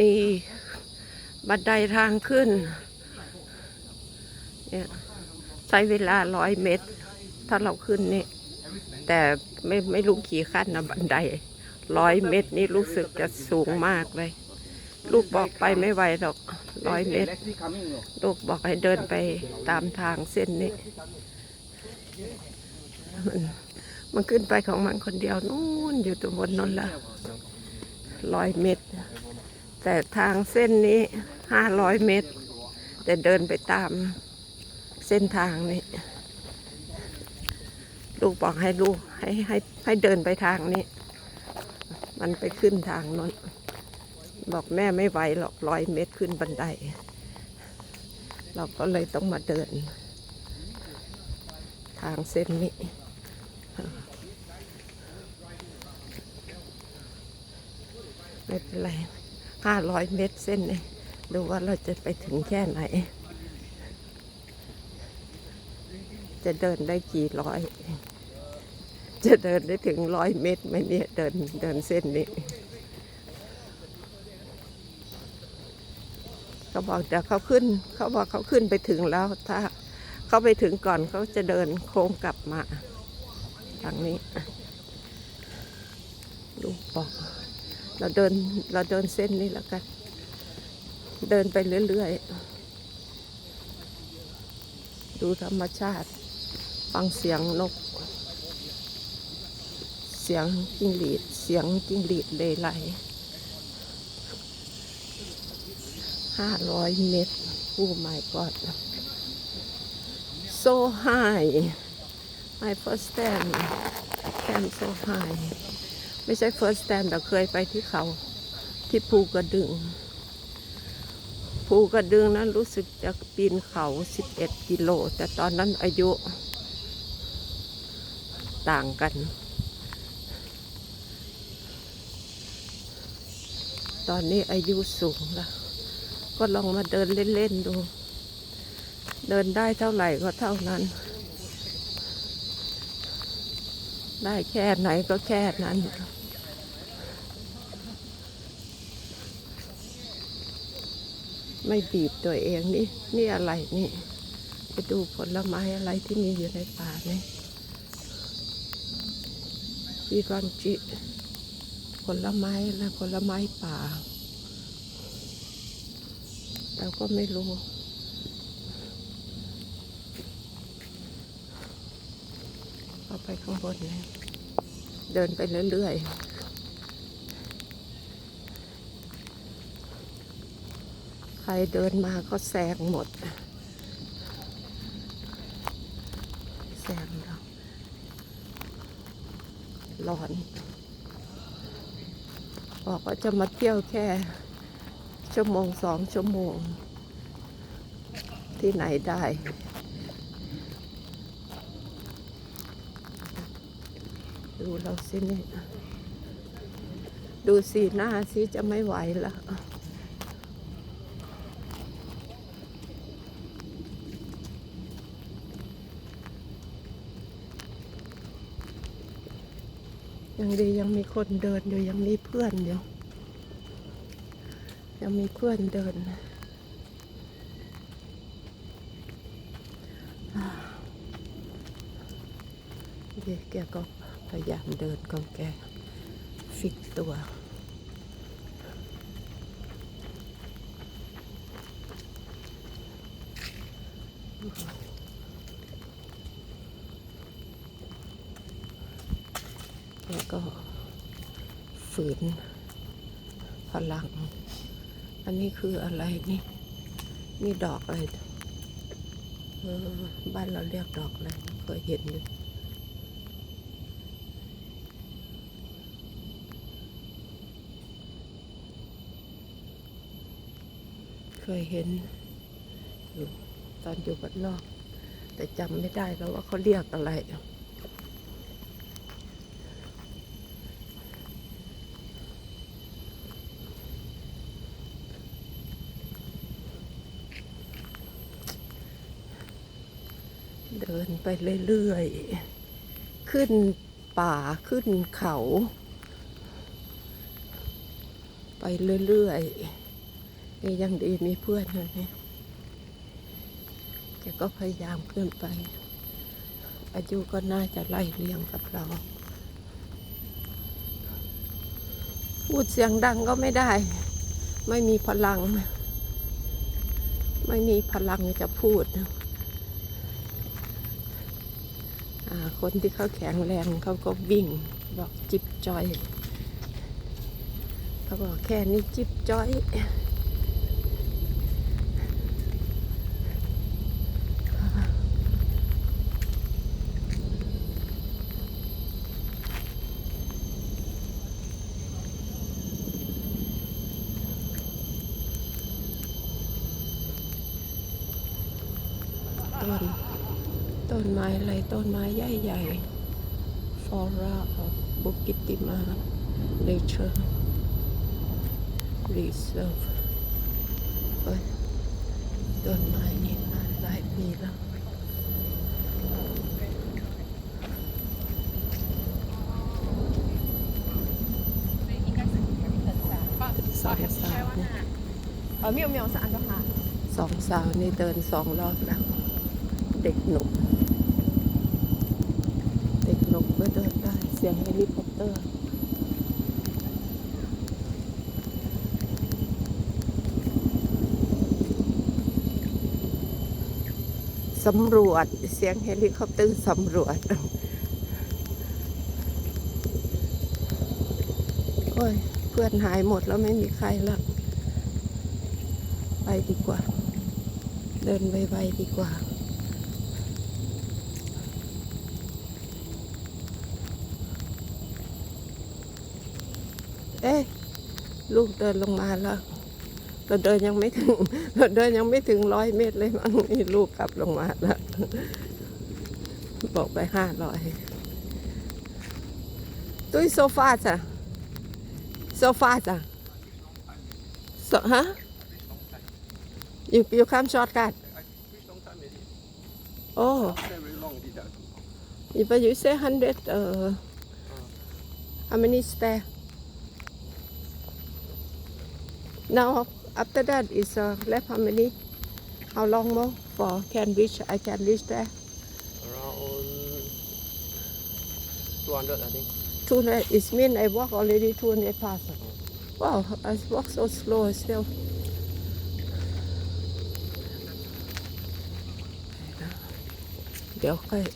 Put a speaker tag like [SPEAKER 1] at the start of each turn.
[SPEAKER 1] นี่บันไดทางขึ้น เนี่ยใช้เวลาร้อยเมตร ถ้าเราขึ้นนี่ แต่ไม่ไม่รู้กี่ขั้นนะบันไดร้อยเมตรนี่รู้สึกจะสูงมากเลย ลูกบอกไปไม่ไหวหรอกร้อยเมตร ลูกบอกให้เดินไปตามทางเส้นนี้มันมันขึ้นไปของมันคนเดียวนู่นอยู่ตรงบนนั้นละร้อยเมตร แต่ทางเส้นนี้ห้าร้อยเมตร แต่เดินไปตามเส้นทางนี้ ลูกบอกให้ลูกให้ให้ให้เดินไปทางนี้ มันไปขึ้นทางนั้น บอกแม่ไม่ไหวหรอกร้อยเมตรขึ้นบันได เราก็เลยต้องมาเดิน ทางเส้นนี้ไม่เป็นไร ห้าร้อยเมตรเส้นนี้ดูว่าเราจะไปถึงแค่ไหน จะเดินได้กี่ร้อย จะเดินได้ถึงร้อยเมตรไหมเนี่ยเดินเดินเส้นนี้เขาบอกเดี๋ยวเขาขึ้น เขาบอกเขาขึ้นไปถึงแล้ว ถ้าเขาไปถึงก่อนเขาจะเดินโค้งกลับมาทางนี้ ลูกบอก เราเดินเราเดินเส้นนี้แล้วกัน เดินไปเรื่อยๆ ดูธรรมชาติ ฟังเสียงนก เสียงจิ้งหรีด เสียงจิ้งหรีดเลไลห้าร้อยเมตรโอ้ my god so high my first time came so high ไม่ใช่ first time แต่เคยไปที่เขาที่ภูกระดึง ภูกระดึงนั้นรู้สึกจะปีนเขา 11 กิโล แต่ตอนนั้นอายุต่างกัน ตอนนี้อายุสูงแล้ว ก็ลองมาเดินเล่น ๆ ดู เดินได้เท่าไหร่ก็เท่านั้น ได้แค่ไหนก็แค่นั้น ไม่บีบตัวเองนี่ นี่อะไรนี่ ไปดูผลไม้อะไรที่มีอยู่ในป่านี่วิรันจิ ผลไม้และผลไม้ป่า เราก็ไม่รู้ เอาไปข้างบนเลยเดินไปเรื่อยๆ ใครเดินมาก็แซงหมด แซงเราร้อน บอกว่าจะมาเที่ยวแค่ ชั่วโมงสองชั่วโมง ที่ไหนได้ ดูเราสิเนี่ยดูสีหน้าสิจะไม่ไหวแล้วยังดียังมีคนเดินอยู่ยังมีเพื่อนอยู่ยังมีเพื่อนเดินอ่าเด็กแกก็ พยายามเดินของแก ฟิตตัวแล้วก็ฝืนพลัง อันนี้คืออะไรนี่ นี่ดอกอะไรเออบ้านเราเรียกดอกอะไรเคยเห็นอยู่ เคยเห็นอยู่ตอนอยู่บ้านนอก แต่จำไม่ได้แล้วว่าเขาเรียกอะไรเดินไปเรื่อยๆ ขึ้นป่าขึ้นเขา ไปเรื่อยๆ ยังดีมีเพื่อนอยู่นี่แกก็พยายามขึ้นไป อายุก็น่าจะไล่เลี่ยงกับเรา พูดเสียงดังก็ไม่ได้ ไม่มีพลัง ไม่มีพลังจะพูดคนที่เขาแข็งแรงเขาก็วิ่งบอกจิบจอย เขาบอกแค่นี้จิบจอย ต้นต้้นไม้อะไรต้นไม้ใหญ่ๆ Flora of Bukittima Nature Reserve เฮ้ยต้นไม้นี่มาหลายปีแล้วสองสาวเนี่ย
[SPEAKER 2] เออมียวมียว
[SPEAKER 1] สานก็ค่ะสองสาวนี่เดินสองรอบแล้ว เด็กหนุ่ม ก็เดินได้เสียงเฮลิคอปเตอร์สำรวจเสียงเฮลิคอปเตอร์สำรวจโอ้ยเพื่อนหายหมดแล้วไม่มีใครแล้วไปดีกว่า เดินไวๆดีกว่า เอ๊ะลูกเดินลงมาแล้ว เราเดินยังไม่ถึง เราเดินยังไม่ถึงร้อยเมตรเลยมั้งนี่ลูกกลับลงมาแล้ว บอกไปห้าร้อยตุ้ยโซฟาจ้ะโซฟาจ้ะฮะ you you come shortcut oh
[SPEAKER 3] Very long distance.
[SPEAKER 1] if you say hundred uh how many stairs Now after that is uh, left how many? How long more for can reach? I can reach there.
[SPEAKER 3] Around 200, I think.
[SPEAKER 1] 200. It mean I walk already 200 past. Wow, I walk so slow still. Okay.